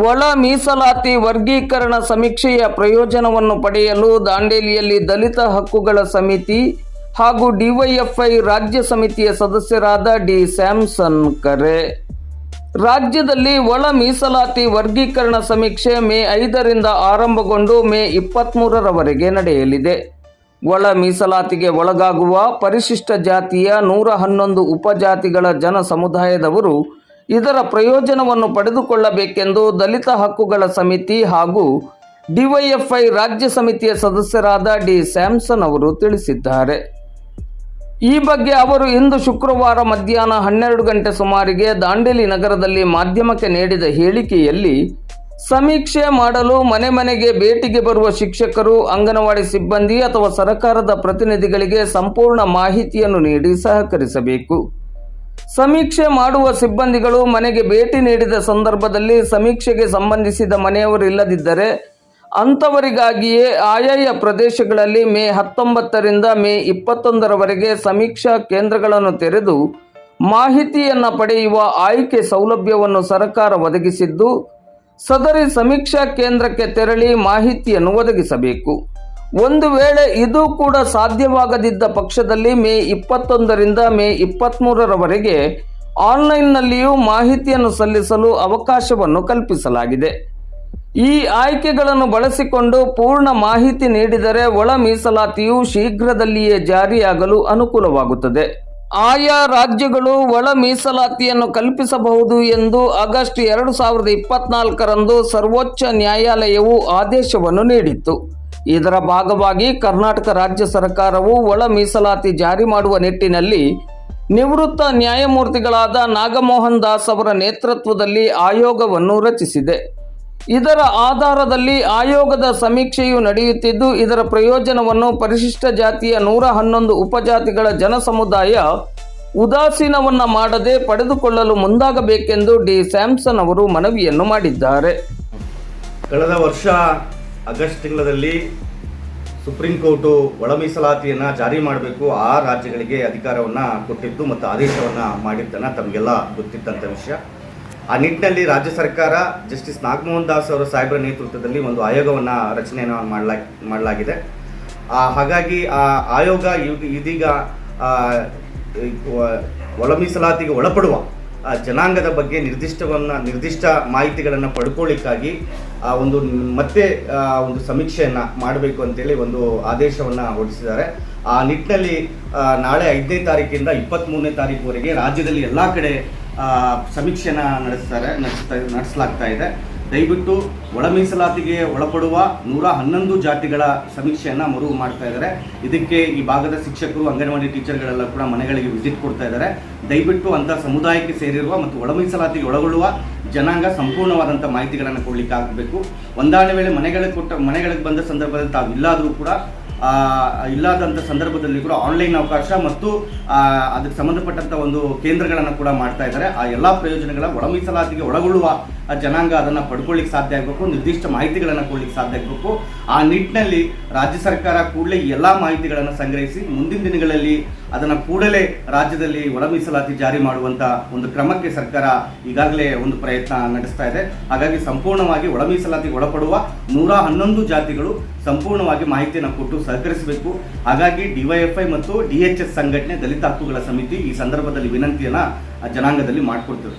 ಒಳ ಮೀಸಲಾತಿ ವರ್ಗೀಕರಣ ಸಮೀಕ್ಷೆಯ ಪ್ರಯೋಜನವನ್ನು ಪಡೆಯಲು ದಾಂಡೇಲಿಯಲ್ಲಿ ದಲಿತ ಹಕ್ಕುಗಳ ಸಮಿತಿ ಹಾಗೂ ಡಿವೈಎಫ್ಐ ರಾಜ್ಯ ಸಮಿತಿಯ ಸದಸ್ಯರಾದ ಡಿ ಸ್ಯಾಮ್ಸನ್ ಕರೆ. ರಾಜ್ಯದಲ್ಲಿ ಒಳ ಮೀಸಲಾತಿ ವರ್ಗೀಕರಣ ಸಮೀಕ್ಷೆ ಮೇ ಐದರಿಂದ ಆರಂಭಗೊಂಡು ಮೇ ಇಪ್ಪತ್ತ್ಮೂರರವರೆಗೆ ನಡೆಯಲಿದೆ. ಒಳ ಮೀಸಲಾತಿಗೆ ಒಳಗಾಗುವ ಪರಿಶಿಷ್ಟ ಜಾತಿಯ ನೂರ ಹನ್ನೊಂದು ಉಪಜಾತಿಗಳ ಜನ ಸಮುದಾಯದವರು ಇದರ ಪ್ರಯೋಜನವನ್ನು ಪಡೆದುಕೊಳ್ಳಬೇಕೆಂದು ದಲಿತ ಹಕ್ಕುಗಳ ಸಮಿತಿ ಹಾಗೂ ಡಿವೈಎಫ್ಐ ರಾಜ್ಯ ಸಮಿತಿಯ ಸದಸ್ಯರಾದ ಡಿ ಸ್ಯಾಮ್ಸನ್ ಅವರು ತಿಳಿಸಿದ್ದಾರೆ. ಈ ಬಗ್ಗೆ ಅವರು ಇಂದು ಶುಕ್ರವಾರ ಮಧ್ಯಾಹ್ನ ಹನ್ನೆರಡು ಗಂಟೆ ಸುಮಾರಿಗೆ ದಾಂಡೇಲಿ ನಗರದಲ್ಲಿ ಮಾಧ್ಯಮಕ್ಕೆ ನೀಡಿದ ಹೇಳಿಕೆಯಲ್ಲಿ ಸಮೀಕ್ಷೆ ಮಾಡಲು ಮನೆ ಮನೆಗೆ ಭೇಟಿಗೆ ಬರುವ ಶಿಕ್ಷಕರು, ಅಂಗನವಾಡಿ ಸಿಬ್ಬಂದಿ ಅಥವಾ ಸರ್ಕಾರದ ಪ್ರತಿನಿಧಿಗಳಿಗೆ ಸಂಪೂರ್ಣ ಮಾಹಿತಿಯನ್ನು ನೀಡಿ ಸಹಕರಿಸಬೇಕು. ಸಮೀಕ್ಷೆ ಮಾಡುವ ಸಿಬ್ಬಂದಿಗಳು ಮನೆಗೆ ಭೇಟಿ ನೀಡಿದ ಸಂದರ್ಭದಲ್ಲಿ ಸಮೀಕ್ಷೆಗೆ ಸಂಬಂಧಿಸಿದ ಮನೆಯವರು ಇಲ್ಲದಿದ್ದರೆ ಅಂಥವರಿಗಾಗಿಯೇ ಆಯಾಯ ಪ್ರದೇಶಗಳಲ್ಲಿ ಮೇ ಹತ್ತೊಂಬತ್ತರಿಂದ ಮೇ ಇಪ್ಪತ್ತೊಂದರವರೆಗೆ ಸಮೀಕ್ಷಾ ಕೇಂದ್ರಗಳನ್ನು ತೆರೆದು ಮಾಹಿತಿಯನ್ನು ಪಡೆಯುವ ಆಯ್ಕೆ ಸೌಲಭ್ಯವನ್ನು ಸರ್ಕಾರ ಒದಗಿಸಿದ್ದು, ಸದರಿ ಸಮೀಕ್ಷಾ ಕೇಂದ್ರಕ್ಕೆ ತೆರಳಿ ಮಾಹಿತಿಯನ್ನು ಒದಗಿಸಬೇಕು. ಒಂದು ವೇಳೆ ಇದು ಕೂಡ ಸಾಧ್ಯವಾಗದಿದ್ದ ಪಕ್ಷದಲ್ಲಿ ಮೇ ಇಪ್ಪತ್ತೊಂದರಿಂದ ಮೇ ಇಪ್ಪತ್ತ್ಮೂರರವರೆಗೆ ಆನ್ಲೈನ್ನಲ್ಲಿಯೂ ಮಾಹಿತಿಯನ್ನು ಸಲ್ಲಿಸಲು ಅವಕಾಶವನ್ನು ಕಲ್ಪಿಸಲಾಗಿದೆ. ಈ ಆಯ್ಕೆಗಳನ್ನು ಬಳಸಿಕೊಂಡು ಪೂರ್ಣ ಮಾಹಿತಿ ನೀಡಿದರೆ ಒಳ ಮೀಸಲಾತಿಯು ಶೀಘ್ರದಲ್ಲಿಯೇ ಜಾರಿಯಾಗಲು ಅನುಕೂಲವಾಗುತ್ತದೆ. ಆಯಾ ರಾಜ್ಯಗಳು ಒಳ ಮೀಸಲಾತಿಯನ್ನು ಕಲ್ಪಿಸಬಹುದು ಎಂದು ಆಗಸ್ಟ್ ಎರಡು ಸಾವಿರದ ಇಪ್ಪತ್ನಾಲ್ಕರಂದು ಸರ್ವೋಚ್ಚ ನ್ಯಾಯಾಲಯವು ಆದೇಶವನ್ನು ನೀಡಿತ್ತು. ಇದರ ಭಾಗವಾಗಿ ಕರ್ನಾಟಕ ರಾಜ್ಯ ಸರ್ಕಾರವು ಒಳ ಮೀಸಲಾತಿ ಜಾರಿ ಮಾಡುವ ನಿಟ್ಟಿನಲ್ಲಿ ನಿವೃತ್ತ ನ್ಯಾಯಮೂರ್ತಿಗಳಾದ ನಾಗಮೋಹನ್ ದಾಸ್ ಅವರ ನೇತೃತ್ವದಲ್ಲಿ ಆಯೋಗವನ್ನು ರಚಿಸಿದೆ. ಇದರ ಆಧಾರದಲ್ಲಿ ಆಯೋಗದ ಸಮೀಕ್ಷೆಯು ನಡೆಯುತ್ತಿದ್ದು, ಇದರ ಪ್ರಯೋಜನವನ್ನು ಪರಿಶಿಷ್ಟ ಜಾತಿಯ ನೂರ ಹನ್ನೊಂದು ಉಪಜಾತಿಗಳ ಜನಸಮುದಾಯ ಉದಾಸೀನವನ್ನ ಮಾಡದೆ ಪಡೆದುಕೊಳ್ಳಲು ಮುಂದಾಗಬೇಕೆಂದು ಡಿ. ಸ್ಯಾಮ್ಸನ್ ಅವರು ಮನವಿಯನ್ನು ಮಾಡಿದ್ದಾರೆ. ಕಳೆದ ವರ್ಷ ಆಗಸ್ಟ್ ತಿಂಗಳಲ್ಲಿ ಸುಪ್ರೀಂ ಕೋರ್ಟು ಒಳ ಮೀಸಲಾತಿಯನ್ನು ಜಾರಿ ಮಾಡಬೇಕು ಆ ರಾಜ್ಯಗಳಿಗೆ ಅಧಿಕಾರವನ್ನು ಕೊಟ್ಟಿದ್ದು ಮತ್ತು ಆದೇಶವನ್ನು ಮಾಡಿದ್ದನ್ನು ತಮಗೆಲ್ಲ ಗೊತ್ತಿದ್ದಂಥ ವಿಷಯ. ಆ ನಿಟ್ಟಿನಲ್ಲಿ ರಾಜ್ಯ ಸರ್ಕಾರ ಜಸ್ಟಿಸ್ ನಾಗಮೋಹನ್ ದಾಸ್ ಅವರ ಸಾಹೇಬರ ನೇತೃತ್ವದಲ್ಲಿ ಒಂದು ಆಯೋಗವನ್ನು ರಚನೆಯನ್ನು ಮಾಡಲಾ, ಮಾಡಲಾಗಿದೆ. ಹಾಗಾಗಿ ಆ ಆಯೋಗ ಇದೀಗ ಒಳ ಮೀಸಲಾತಿಗೆ ಒಳಪಡುವ ಜನಾಂಗದ ಬಗ್ಗೆ ನಿರ್ದಿಷ್ಟವನ್ನ, ನಿರ್ದಿಷ್ಟ ಮಾಹಿತಿಗಳನ್ನು ಪಡ್ಕೊಳ್ಳಿಕ್ಕಾಗಿ ಆ ಒಂದು ಮತ್ತೆ ಒಂದು ಸಮೀಕ್ಷೆಯನ್ನು ಮಾಡಬೇಕು ಅಂತೇಳಿ ಒಂದು ಆದೇಶವನ್ನು ಹೊರಡಿಸಿದ್ದಾರೆ. ಆ ನಿಟ್ಟಿನಲ್ಲಿ ನಾಳೆ ಐದನೇ ತಾರೀಕಿಂದ ಇಪ್ಪತ್ತ್ಮೂರನೇ ತಾರೀಕುವರೆಗೆ ರಾಜ್ಯದಲ್ಲಿ ಎಲ್ಲ ಕಡೆ ಸಮೀಕ್ಷೆನ ನಡೆಸ್ತಾರೆ, ನಡೆಸ್ತಾ ನಡೆಸಲಾಗ್ತಾ ಇದೆ. ದಯವಿಟ್ಟು ಒಳ ಮೀಸಲಾತಿಗೆ ಒಳಪಡುವ ನೂರ ಹನ್ನೊಂದು ಜಾತಿಗಳ ಸಮೀಕ್ಷೆಯನ್ನು ಮರು ಮಾಡ್ತಾ ಇದ್ದಾರೆ. ಇದಕ್ಕೆ ಈ ಭಾಗದ ಶಿಕ್ಷಕರು, ಅಂಗನವಾಡಿ ಟೀಚರ್ಗಳೆಲ್ಲ ಕೂಡ ಮನೆಗಳಿಗೆ ವಿಸಿಟ್ ಕೊಡ್ತಾ ಇದ್ದಾರೆ. ದಯವಿಟ್ಟು ಅಂಥ ಸಮುದಾಯಕ್ಕೆ ಸೇರಿರುವ ಮತ್ತು ಒಳ ಮೀಸಲಾತಿಗೆ ಒಳಗೊಳ್ಳುವ ಜನಾಂಗ ಸಂಪೂರ್ಣವಾದಂಥ ಮಾಹಿತಿಗಳನ್ನು ಕೊಡಲಿಕ್ಕೆ ಆಗಬೇಕು ಒಂದಾಣೆ ವೇಳೆ ಮನೆಗಳಿಗೆ ಕೊಟ್ಟ ಮನೆಗಳಿಗೆ ಬಂದ ಸಂದರ್ಭದಲ್ಲಿ ತಾವು ಇಲ್ಲಾದರೂ ಕೂಡ ಇಲ್ಲದಂಥ ಸಂದರ್ಭದಲ್ಲಿ ಕೂಡ ಆನ್ಲೈನ್ ಅವಕಾಶ ಮತ್ತು ಅದಕ್ಕೆ ಸಂಬಂಧಪಟ್ಟಂಥ ಒಂದು ಕೇಂದ್ರಗಳನ್ನು ಕೂಡ ಮಾಡ್ತಾ ಇದ್ದಾರೆ. ಆ ಎಲ್ಲ ಪ್ರಯೋಜನಗಳ ಒಳಮೀಸಲಾತಿಗೆ ಒಳಗೊಳ್ಳುವ ಆ ಜನಾಂಗ ಅದನ್ನು ಪಡ್ಕೊಳ್ಳಿಕ್ಕೆ ಸಾಧ್ಯ ಆಗಬೇಕು, ನಿರ್ದಿಷ್ಟ ಮಾಹಿತಿಗಳನ್ನು ಕೊಡ್ಲಿಕ್ಕೆ ಸಾಧ್ಯ ಆಗಬೇಕು. ಆ ನಿಟ್ಟಿನಲ್ಲಿ ರಾಜ್ಯ ಸರ್ಕಾರ ಕೂಡಲೇ ಎಲ್ಲ ಮಾಹಿತಿಗಳನ್ನು ಸಂಗ್ರಹಿಸಿ ಮುಂದಿನ ದಿನಗಳಲ್ಲಿ ಅದನ್ನು ಕೂಡಲೇ ರಾಜ್ಯದಲ್ಲಿ ಒಳ ಮೀಸಲಾತಿ ಜಾರಿ ಮಾಡುವಂಥ ಒಂದು ಕ್ರಮಕ್ಕೆ ಸರ್ಕಾರ ಈಗಾಗಲೇ ಒಂದು ಪ್ರಯತ್ನ ನಡೆಸ್ತಾ ಇದೆ. ಹಾಗಾಗಿ ಸಂಪೂರ್ಣವಾಗಿ ಒಳ ಮೀಸಲಾತಿಗೆ ಒಳಪಡುವ ನೂರ ಹನ್ನೊಂದು ಜಾತಿಗಳು ಸಂಪೂರ್ಣವಾಗಿ ಮಾಹಿತಿಯನ್ನು ಕೊಟ್ಟು ಸಹಕರಿಸಬೇಕು. ಹಾಗಾಗಿ ಡಿವೈಎಫ್ಐ ಮತ್ತು ಡಿ ಎಚ್ ಎಸ್ ಸಂಘಟನೆ ದಲಿತ ಹಕ್ಕುಗಳ ಸಮಿತಿ ಈ ಸಂದರ್ಭದಲ್ಲಿ ವಿನಂತಿಯನ್ನು ಜನಾಂಗದಲ್ಲಿ ಮಾಡಿಕೊಡ್ತದೆ.